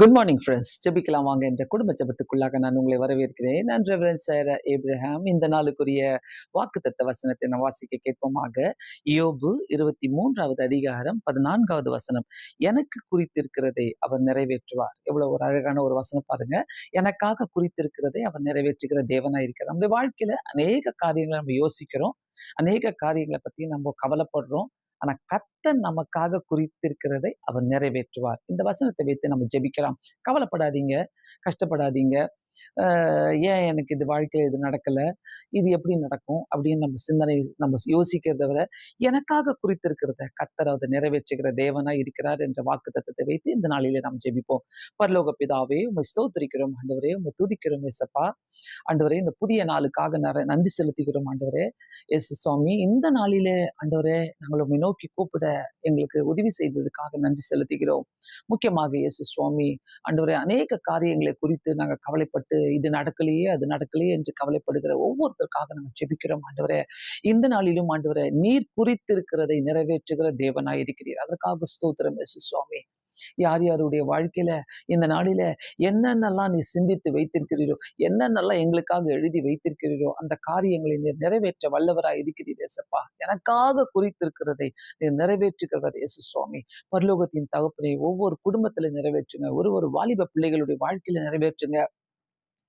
Good morning friends ஜெபிக்கலாம் வாங்க என்ற குடும்ப ஜபத்துக்குள்ளாக நான் உங்களை வரவேற்கிறேன். நான் ரெவரன் சார் ஏப்ரஹாம் இந்த நாளுக்குரிய வாக்குத்தத்த வசனத்தை நான் வாசிக்க கேட்போமாக. யோபு இருபத்தி மூன்றாவது அதிகாரம் பதினான்காவது வசனம். எனக்கு குறித்திருக்கிறதை அவர் நிறைவேற்றுவார். எவ்வளவு ஒரு அழகான ஒரு வசனம் பாருங்க. எனக்காக குறித்திருக்கிறதை அவர் நிறைவேற்றுகிற தேவனா இருக்கிறார். நம்முடைய வாழ்க்கையில அநேக காரியங்களை நம்ம யோசிக்கிறோம். அநேக காரியங்களை பத்தி நம்ம கவலைப்படுறோம். ஆனா கத்தன் நமக்காக குறித்திருக்கிறதை அவர் நிறைவேற்றுவார். இந்த வசனத்தை வைத்து நம்ம ஜெபிக்கலாம். கவலைப்படாதீங்க கஷ்டப்படாதீங்க. ஏன் எனக்கு இது வாழ்க்கையில் இது நடக்கல? இது எப்படி நடக்கும்? அப்படின்னு நம்ம சிந்தனை நம்ம யோசிக்கிறத விட எனக்காக குறித்திருக்கிறத கத்தர் அதை நிறைவேற்றுகிற தேவனா இருக்கிறார் என்ற வாக்கு தத்துவத்தை வைத்து இந்த நாளிலே நாம் ஜெபிப்போம். பரலோக பிதாவே உண்மை ஸ்தோத்திரிக்கிறோம் ஆண்டவரே. உண்மை துதிக்கிறோம் ஏசப்பா. ஆண்டவரே இந்த புதிய நாளுக்காக நிறைய நன்றி செலுத்துகிறோம் ஆண்டவரே. எஸ் சுவாமி இந்த நாளிலே ஆண்டவரே நாங்கள் உண்மை நோக்கி கூப்பிட எங்களுக்கு உதவி செய்ததுக்காக நன்றி செலுத்துகிறோம். முக்கியமாக இயேசு சுவாமி ஆண்டவரே அநேக காரியங்களை குறித்து நாங்கள் கவலைப்பட்டு இது நடக்கலையே அது நடக்கலையே என்று கவலைப்படுகிற ஒவ்வொருத்தருக்காக நம்ம ஜெபிக்கிறோம் ஆண்டவரே. இந்த நாளிலும் ஆண்டவரே நீர் குறித்திருக்கிறதை நிறைவேற்றுகிற தேவனாய் இருக்கிறீர். அதற்காக ஸ்தோத்திரம் எசு சுவாமி. யார் யாருடைய வாழ்க்கையில இந்த நாளில என்னென்னலாம் நீ சிந்தித்து வைத்திருக்கிறீரோ என்னென்னலாம் எங்களுக்காக எழுதி வைத்திருக்கிறீரோ அந்த காரியங்களை நீர் நிறைவேற்ற வல்லவராய் இருக்கிறீர் எசப்பா எனக்காக குறித்திருக்கிறதை நீர் நிறைவேற்றுகிறவர் இயேசு சுவாமி. பரலோகத்தின் தகப்பனை ஒவ்வொரு குடும்பத்துல நிறைவேற்றுங்க ஒரு ஒரு வாலிப பிள்ளைகளுடைய வாழ்க்கையில நிறைவேற்றுங்க.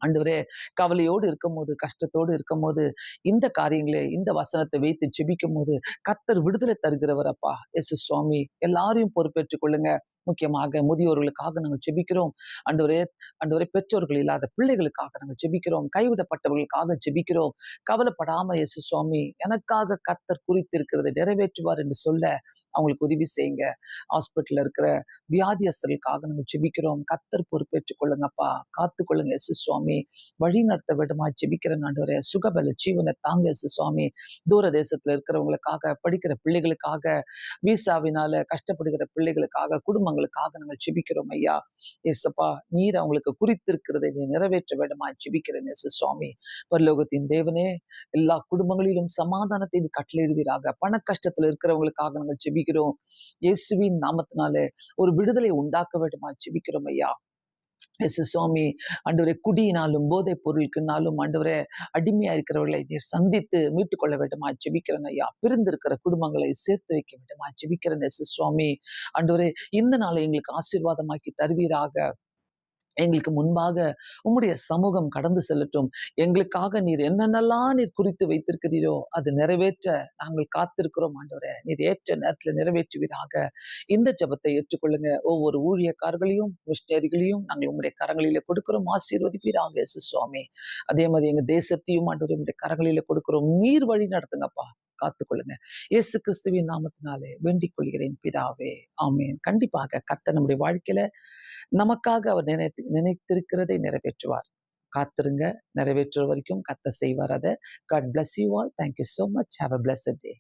ஆண்டவரே கவலையோடு இருக்கும்போது கஷ்டத்தோடு இருக்கும்போது இந்த காரியங்களை இந்த வசனத்தை வைத்து ஜெபிக்கும் போது கத்தர் விடுதலை தருகிறவர் அப்பா. எஸ் சுவாமி எல்லாரையும் பொறுப்பேற்றுக் கொள்ளுங்க. முக்கியமாக முதியோர்களுக்காக நாங்கள் செபிக்கிறோம் அன்றுவரே ஆண்டவரே பெற்றோர்கள் இல்லாத பிள்ளைகளுக்காக நாங்கள் செபிக்கிறோம் கைவிடப்பட்டவர்களுக்காக ஜெபிக்கிறோம். கவலைப்படாம இயேசு சுவாமி எனக்காக கத்தர் குறித்திருக்கிறதை நிறைவேற்றுவார் என்று சொல்ல அவங்களுக்கு உதவி செய்யுங்க. ஹாஸ்பிட்டலில் இருக்கிற வியாதியஸ்தர்களுக்காக நாங்கள் செபிக்கிறோம் கத்தர் பொறுப்பேற்றுக் கொள்ளுங்கப்பா. காத்து கொள்ளுங்க எசு சுவாமி. வழி நடத்த விடமா ஜெபிக்கிற ஆண்டவரே சுகபல ஜீவனை தாங்க எசு சுவாமி. தூர தேசத்துல இருக்கிறவங்களுக்காக படிக்கிற பிள்ளைகளுக்காக வீசாவினால கஷ்டப்படுகிற பிள்ளைகளுக்காக குடும்பங்கள் அவங்களுக்காக நாங்கள் ஜெபிக்கிறோம் ஐயா. ஏசப்பா நீர் அவங்களுக்கு குறித்திருக்கிறதை நீ நிறைவேற்ற வேண்டுமா? ஜெபிக்கிறேன் எசு சுவாமி. பரலோகத்தின் தேவனே எல்லா குடும்பங்களிலும் சமாதானத்தை நீ கட்டளையிடுவீராக. பண கஷ்டத்துல இருக்கிறவங்களுக்காக நாங்கள் ஜெபிக்கிறோம். இயேசுவின் நாமத்தினால ஒரு விடுதலை உண்டாக்க வேண்டுமா? ஜெபிக்கிறோம் ஐயா. எஸ் சுவாமி ஆண்டவரே குடியினாலும் போதைப் பொருளுக்குனாலும் ஆண்டவரே அடிமையா இருக்கிறவர்களை நீர் சந்தித்து மீட்டுக் கொள்ள வேண்டுமா? ஜெபிக்கிறேன் ஐயா. பிரிந்திருக்கிற குடும்பங்களை சேர்த்து வைக்க வேண்டுமா? ஜெபிக்கிறேன் எஸ் சுவாமி. ஆண்டவரே இந்த நாளை எங்களுக்கு ஆசீர்வாதமாக்கி தருவீராக. எங்களுக்கு முன்பாக உம்முடைய சமூகம் கடந்து செல்லட்டும். எங்களுக்காக நீர் என்னென்னலாம் நீர் குறித்து வைத்திருக்கிறீரோ அது நிறைவேற்ற நாங்கள் காத்திருக்கிறோம் ஆண்டவரே. நீர் ஏற்ற நேரத்தில் நிறைவேற்றுவீராக. இந்த ஜபத்தை ஏற்றுக்கொள்ளுங்க. ஒவ்வொரு ஊழியக்காரர்களையும் மிஷினரிகளையும் நாங்கள் உங்களுடைய கரங்களில கொடுக்கிறோம். ஆசீர்வதிப்பீராக இயேசு சுவாமி. அதே மாதிரி எங்க தேசத்தையும் ஆண்டவர் உங்களுடைய கரங்களில கொடுக்கிறோம். நீர் வழி நடத்துங்கப்பா. காத்துக்கொள்ளுங்க. இயேசு கிறிஸ்துவின் நாமத்தினாலே வேண்டிக் கொள்கிறேன் பிதாவே. ஆமேன். கண்டிப்பாக கத்த நம்முடைய வாழ்க்கையில நமக்காக அவர் நினைத்து நினைத்திருக்கிறதை நிறைவேற்றுவார். காத்திருங்க நிறைவேற்றுற வரைக்கும் கத்த செய்வார் அதை. God bless you all thank you so much have a blessed day